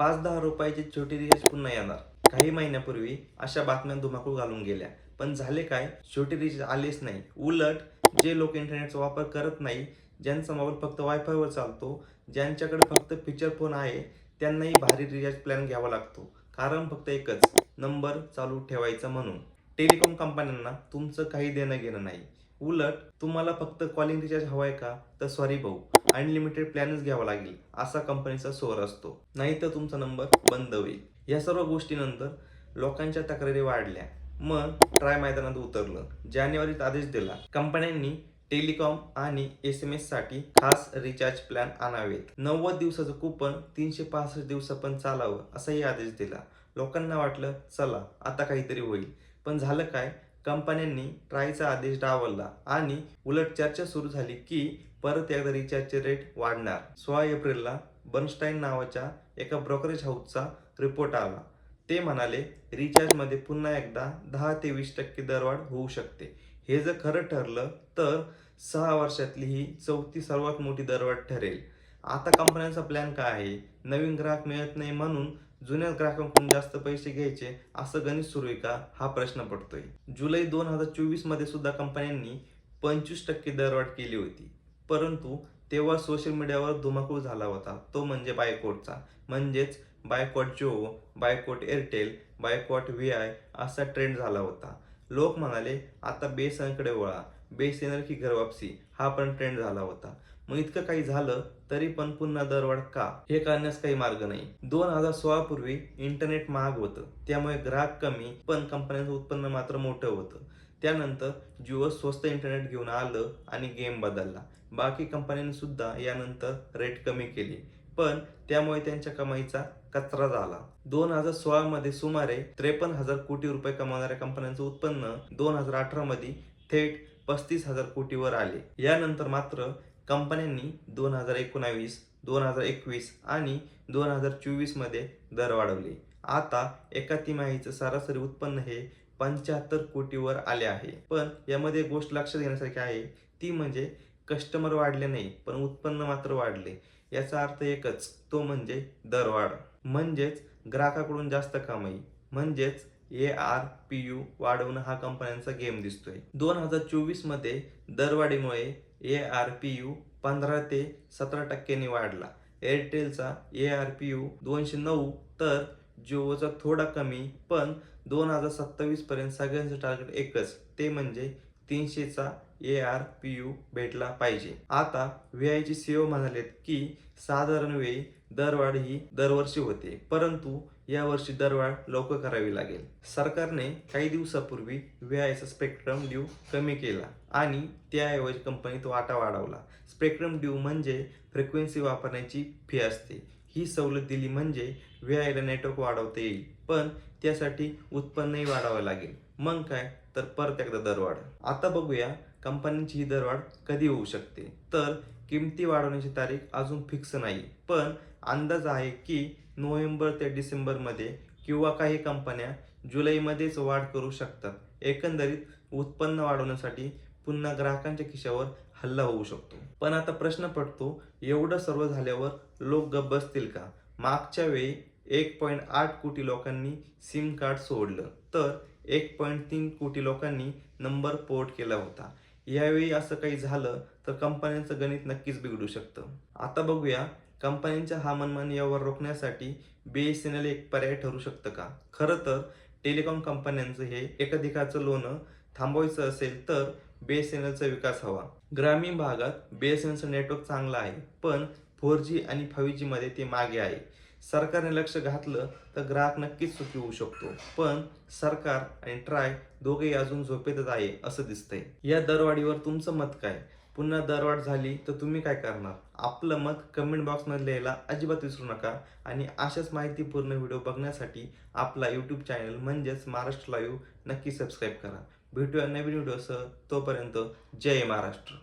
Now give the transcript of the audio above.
पाच दहा रुपयाची छोटी रिचार्ज पुन्हा येणार. काही महिन्यापूर्वी अशा बातम्या धुमाकूळ घालून गेल्या. पण झाले काय? छोटी रिचार्ज आलेच नाही. उलट जे लोक इंटरनेटचा वापर करत नाही ज्यांचा मोबाईल फक्त वायफायवर चालतो ज्यांच्याकडे फक्त फीचर फोन आहे त्यांनाही भारी रिचार्ज प्लॅन घ्यावा लागतो. कारण फक्त एकच नंबर चालू ठेवायचा म्हणून. टेलिकॉम कंपन्यांना तुमचं काही देणं घेणं नाही. उलट तुम्हाला फक्त कॉलिंग रिचार्ज हवाय का? तर सॉरी भाऊ. अनलिमिटेड प्लॅनच घ्यावा लागेल. असा कंपनीचा सोर असतो. नाही तर तुमचा नंबर बंद होईल. या सर्व गोष्टीनंतर लोकांच्या तक्रारी वाढल्या. मग ट्राय मैदानात उतरलं. जानेवारीत आदेश दिला. कंपन्यांनी टेलिकॉम आणि एस एम एससाठी खास रिचार्ज प्लॅन आणावेत. नव्वद दिवसाचं कुपन तीनशे पासष्ट दिवस पण चालावं असाही आदेश दिला. लोकांना वाटलं चला आता काहीतरी होईल. पण झालं काय? कंपन्यांनी ट्रायचा आदेश डावलला आणि उलट चर्चा सुरू झाली की परत एकदा रिचार्जचे रेट वाढणार. सोळा एप्रिलला बर्नस्टाईन नावाच्या एका ब्रोकरेज हाऊसचा रिपोर्ट आला. ते म्हणाले रिचार्जमध्ये पुन्हा एकदा दहा ते वीस टक्के दरवाढ होऊ शकते. हे जर खरं ठरलं तर सहा वर्षातली ही चौथी सर्वात मोठी दरवाढ ठरेल. आता कंपन्यांचा प्लॅन काय आहे? नवीन ग्राहक मिळत नाही म्हणून जुन्या ग्राहकांकडून जास्त पैसे घ्यायचे असं गणित सुरू आहे का? हा प्रश्न पडतोय. जुलै दोन हजार चोवीसमध्ये सुद्धा कंपन्यांनी पंचवीस टक्के दरवाढ केली होती. परंतु तेव्हा सोशल मीडियावर धुमाकूळ झाला होता. तो म्हणजे बायकोटचा. म्हणजेच boycott Jio boycott Airtel boycott V I असा ट्रेंड झाला होता. लोक म्हणाले आता बेसनकडे वळा. बेसेनर की घर वापसी. हा पण ट्रेंड झाला होता. मग इतकं काही झालं तरी पण पुन्हा दरवाढ का? हे करण्यास काही मार्ग नाही. दोन हजार सोळा पूर्वी इंटरनेट महाग होतं. त्यामुळे ग्राहक कमी पण कंपन्यांचं उत्पन्न मात्र मोठं होतं. त्यानंतर जिओ स्वस्त इंटरनेट घेऊन आलं आणि गेम बदलला. बाकी कंपन्यांनी सुद्धा यानंतर रेट कमी केली. पण त्यामुळे त्यांच्या कमाईचा कचरा झाला. दोन हजार सोळा मध्ये सुमारे त्रेपन्न हजार कोटी रुपये कमावणाऱ्या कंपन्यांचं उत्पन्न दोन हजार अठरा मध्ये थेट पस्तीस हजार कोटीवर आले. यानंतर मात्र कंपन्यांनी दोन हजार एकोणावीस दोन हजार एकवीस आणि दोन हजार चोवीसमध्ये दर वाढवले. आता एका तिमाहीचं सरासरी उत्पन्न हे पंच्याहत्तर कोटीवर आले आहे. पण यामध्ये गोष्ट लक्षात घेण्यासारखी आहे. ती म्हणजे कस्टमर वाढले नाही पण उत्पन्न मात्र वाढले. याचा अर्थ एकच तो म्हणजे दरवाढ म्हणजेच ग्राहकाकडून जास्त कमाई. म्हणजेच ए आर पी यू वाढवणं हा कंपन्यांचा गेम दिसतोय. दोन हजार चोवीसमध्ये दरवाढीमुळे ए आर पी यू पंधरा ते सतरा टक्क्यांनी वाढला. एअरटेलचा ए आर पी यू दोनशे नऊ तर जिओचा थोडा कमी पण दोन हजार सत्तावीस पर्यंत सगळ्यांचं टार्गेट एकच. ते म्हणजे तीनशेचा ए आर पी यू भेटला पाहिजे. आता व्ही आयची ओ म्हणालेत की साधारण वेळी दरवाढ ही दरवर्षी होते. परंतु यावर्षी दरवाढ लवकर करावी लागेल. सरकारने काही दिवसापूर्वी व्ही स्पेक्ट्रम ड्यू कमी केला आणि त्याऐवजी कंपनीत वाटा वाढवला. स्पेक्ट्रम ड्यू म्हणजे फ्रिक्वेन्सी वापरण्याची फी असते. ही सवलत दिली म्हणजे व्यायला नेटवर्क वाढवता येईल. पण त्यासाठी उत्पन्नही वाढावं लागेल. मग काय? तर परत एकदा दरवाढ. आता बघूया कंपन्यांची ही दरवाढ कधी होऊ शकते. तर किमती वाढवण्याची तारीख अजून फिक्स नाही. पण अंदाज आहे की नोव्हेंबर ते डिसेंबरमध्ये किंवा काही कंपन्या जुलैमध्येच वाढ करू शकतात. एकंदरीत उत्पन्न वाढवण्यासाठी पुन्हा ग्राहकांच्या खिशावर हल्ला होऊ शकतो. पण आता प्रश्न पडतो एवढं सर्व झाल्यावर लोक गप्प बसतील का? मागच्या वेळी एक पॉईंट आठ कोटी लोकांनी सिम कार्ड सोडलं तर एक पॉईंट तीन कोटी लोकांनी नंबर पोर्ट केला होता. यावेळी असं काही झालं तर कंपन्यांचं गणित नक्कीच बिघडू शकतं. आता बघूया कंपन्यांच्या हा मनमान व्यवहार रोखण्यासाठी एल एक पर्याय ठरू शकतं का? खरं तर टेलिकॉम कंपन्यांचं हे एकाधिकाचं लोणं थांबवायचं असेल तर बीएसएनएलचा विकास हवा. ग्रामीण भागात बीएसएनएलचं नेटवर्क चांगलं आहे पण फोर जी आणि फाईव्ह जी मध्ये ते मागे आहे. सरकारने लक्ष घातलं तर ग्राहक नक्कीच सुखी होऊ शकतो पण सरकार आणि ट्राय दोघेही अजून झोपेतच आहे असं दिसतंय. या दरवाढीवर तुमचं मत काय? पुन्हा दरवाढ झाली तर तुम्ही काय करणार? आपलं मत कमेंट बॉक्समध्ये लिहायला अजिबात विसरू नका. आणि अशाच माहितीपूर्ण व्हिडिओ बघण्यासाठी आपला यूट्यूब चॅनल म्हणजेच महाराष्ट्र लाईव्ह नक्की सबस्क्राईब करा. भेटूया नवीन व्हिडिओसह तोपर्यंत जय महाराष्ट्र.